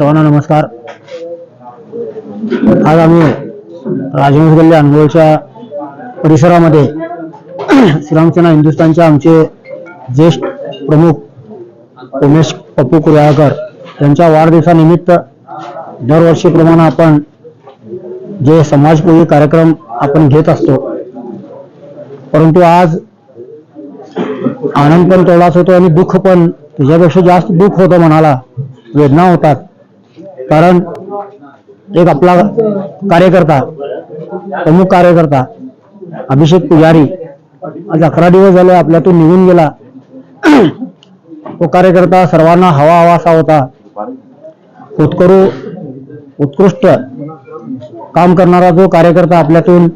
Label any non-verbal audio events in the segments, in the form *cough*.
सर्वांना नमस्कार. आज आम्ही राजहंस गल्ली अनगोलच्या परिसरामध्ये *clears throat* श्रीरामसेना हिंदुस्थानचे आमचे ज्येष्ठ प्रमुख उमेश पप्पू कुर्याळकर यांच्या वाढदिवसानिमित्त दरवर्षीप्रमाणे आपण जे समाजपूर्वी कार्यक्रम आपण घेत असतो परंतु आज आनंद पण तेवढाच होतो आणि दुःख पण त्याच्यापेक्षा जास्त दुःख होतं मनाला वेदना होतात. कारण एक आपला कार्यकर्ता प्रमुख कार्यकर्ता अभिषेक पुजारी आज अकरा दिवस झाले आपल्यातून निघून गेला. तो कार्यकर्ता सर्वांना हवा असा होता. उत्करू उत्कृष्ट काम करणारा जो कार्यकर्ता आपल्यातून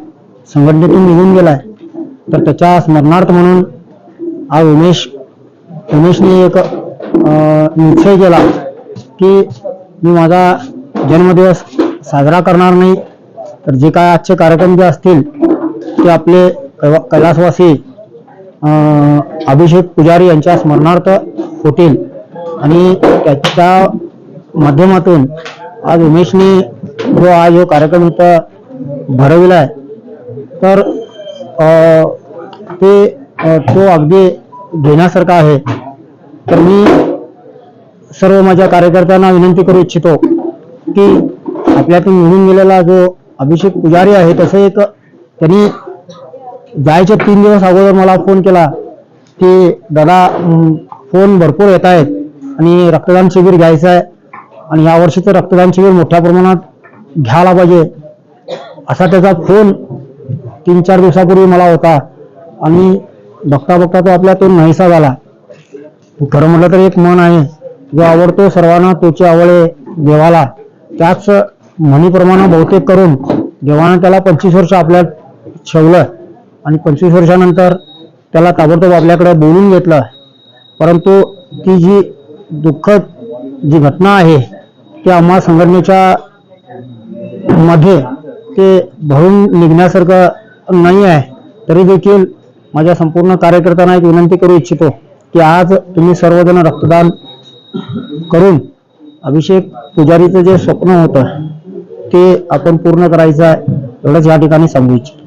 संघटनेतून निघून गेलाय तर त्याच्या स्मरणार्थ म्हणून आज उमेश उमेशने एक निश्चय केला की मी माझा जन्मदिवस साजरा करणार नाही तर जे काय आजचे कार्यक्रम जे असतील ते आपले कैलासवासी अभिषेक पुजारी यांच्या स्मरणार्थ होतील. आणि त्याच्या माध्यमातून आज उमेशने जो आज जो कार्यक्रम इथं आहे तर ते तो अगदी घेण्यासारखा आहे. तर मी सर्व माझ्या कार्यकर्त्यांना विनंती करू इच्छितो की आपल्यातून निघून गेलेला जो अभिषेक पुजारी आहे तसं एक त्यांनी जायच्या तीन दिवस अगोदर मला फोन केला की दादा फोन भरपूर येत आहेत आणि रक्तदान शिबिर घ्यायचं आहे आणि यावर्षीचं रक्तदान शिबिर मोठ्या प्रमाणात घ्यायला पाहिजे. असा त्याचा फोन तीन चार दिवसापूर्वी मला होता आणि बघता बघता तो आपल्यातून नाहीसा झाला. खरं म्हटलं तर एक मन आहे. जो आवडतो सर्वांना तोची आवळे देवाला. त्याच म्हणीप्रमाणे बहुतेक करून देवानं त्याला पंचवीस वर्ष आपल्यात ठेवलं आणि पंचवीस वर्षानंतर त्याला ताबडतोब आपल्याकडे बोलून घेतलं. परंतु ती जी दुःखद जी घटना आहे ती आम्हा संघटनेच्या मध्ये ते भरून निघण्यासारखं नाही आहे. तरी देखील माझ्या संपूर्ण कार्यकर्त्यांना एक विनंती करू इच्छितो की आज तुम्ही सर्वजण रक्तदान करून अभिषेक पुजारीचं जे स्वप्न होतं ते आपण पूर्ण करायचं आहे एवढंच या ठिकाणी सांगू इच्छितो.